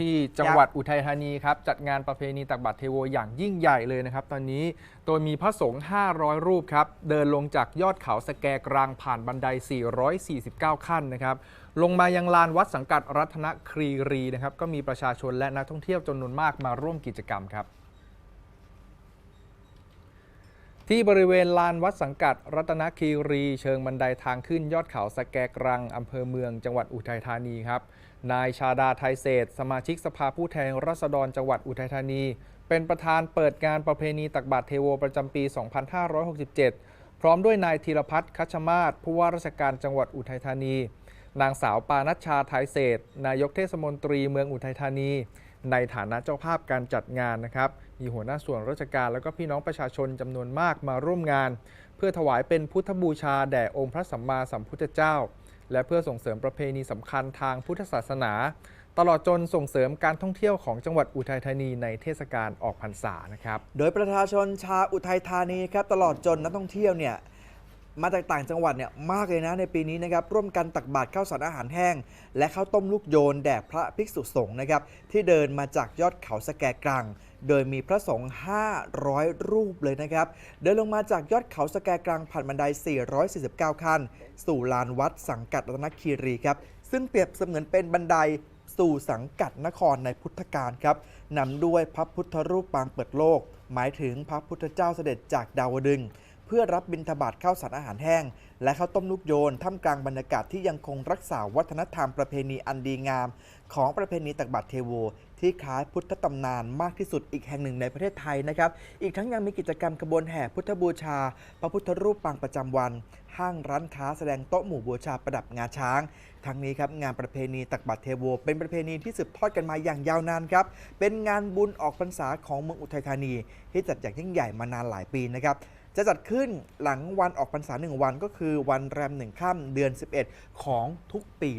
ที่จังหวัดอุทัยธานีครับจัดงานประเพณีตักบาตรเทโวอย่างยิ่งใหญ่เลยนะครับ ตอนนี้โดยมีพระสงฆ์ 500 รูปครับ เดินลงจากยอดเขาสแกกรังผ่านบันได 449 ขั้นนะครับ ลงมายังลานวัดสังกัดรัตนครีรีนะครับ ก็มีประชาชนและนักท่องเที่ยวจำนวนมากมาร่วมกิจกรรมครับ ที่บริเวณลานวัดสังกัด รัตนคีรีเชิงบันไดทางขึ้นยอดเขาสแกกรังอำเภอเมืองจังหวัดอุทัยธานีครับ นายชาดาไทยเศษ สมาชิกสภาผู้แทนราษฎรจังหวัดอุทัยธานี เป็นประธานเปิดงานประเพณีตักบาตรเทโวประจำปี 2567 พร้อมด้วยนายธีรพัฒน์คัชมาศผู้ว่าราชการจังหวัดอุทัยธานี นางสาวปานัชชาไทยเศษ นายกเทศมนตรีเมืองอุทัยธานี ในฐานะเจ้าภาพการจัดงานนะครับ มีหัวหน้าส่วนราชการแล้วก็พี่น้องประชาชนจำนวนมากมาร่วมงาน เพื่อถวายเป็นพุทธบูชาแด่องค์พระสัมมาสัมพุทธเจ้า และเพื่อส่งเสริมประเพณีสำคัญทางพุทธศาสนา ตลอดจนส่งเสริมการท่องเที่ยวของจังหวัดอุทัยธานีในเทศกาลออกพรรษานะครับ โดยประชาชนชาวอุทัยธานีครับตลอดจนนักท่องเที่ยวเนี่ย มาจากต่างจังหวัดเนี่ยมากเลยนะในปีนี้นะครับร่วมกันตักบาตรข้าวสารอาหารแห้ง และข้าวต้มลูกโยนแด่พระภิกษุสงฆ์นะครับที่เดินมาจากยอดเขาสแกกรัง โดยมีพระสงฆ์500 รูปเลยนะครับ เดินลงมาจากยอดเขาสแกกรังผ่านบันได 449 ขั้น สู่ลานวัดสังกัดรัตนคีรีครับซึ่งเปรียบเสมือนเป็นบันไดสู่สังกัดนครในพุทธกาลครับนำด้วยพระพุทธรูปปางเปิดโลก หมายถึงพระพุทธเจ้าเสด็จจากดาวดึง พื่อรับบิณฑบาตข้าวสารอาหารแห้ง และข้าวต้มลูกโยนท่ามกลางบรรยากาศที่ยังคงรักษาวัฒนธรรมประเพณีอันดีงาม ของประเพณีตักบาตรเทโว ที่คล้ายพุทธตำนานมากที่สุดอีกแห่งหนึ่งในประเทศไทยนะครับ อีกทั้งยังมีกิจกรรมขบวนแห่พุทธบูชา พระพุทธรูปปางประจำวัน ห้างร้านค้าแสดงโต๊ะหมู่บูชาประดับงาช้าง ทั้งนี้ครับงานประเพณีตักบาตรเทโว เป็นประเพณีที่สืบทอดกันมาอย่างยาวนานครับ เป็นงานบุญออกพรรษาของเมืองอุทัยธานี ที่จัดอย่างยิ่งใหญ่มานานหลายปีนะครับจะจัดขึ้นหลังวันออกพรรษาหนึ่งวันก็คือวันแรมหนึ่งค่ำเดือน 11 ของทุกปี